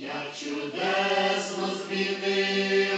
Як чудесно змінилось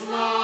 is love.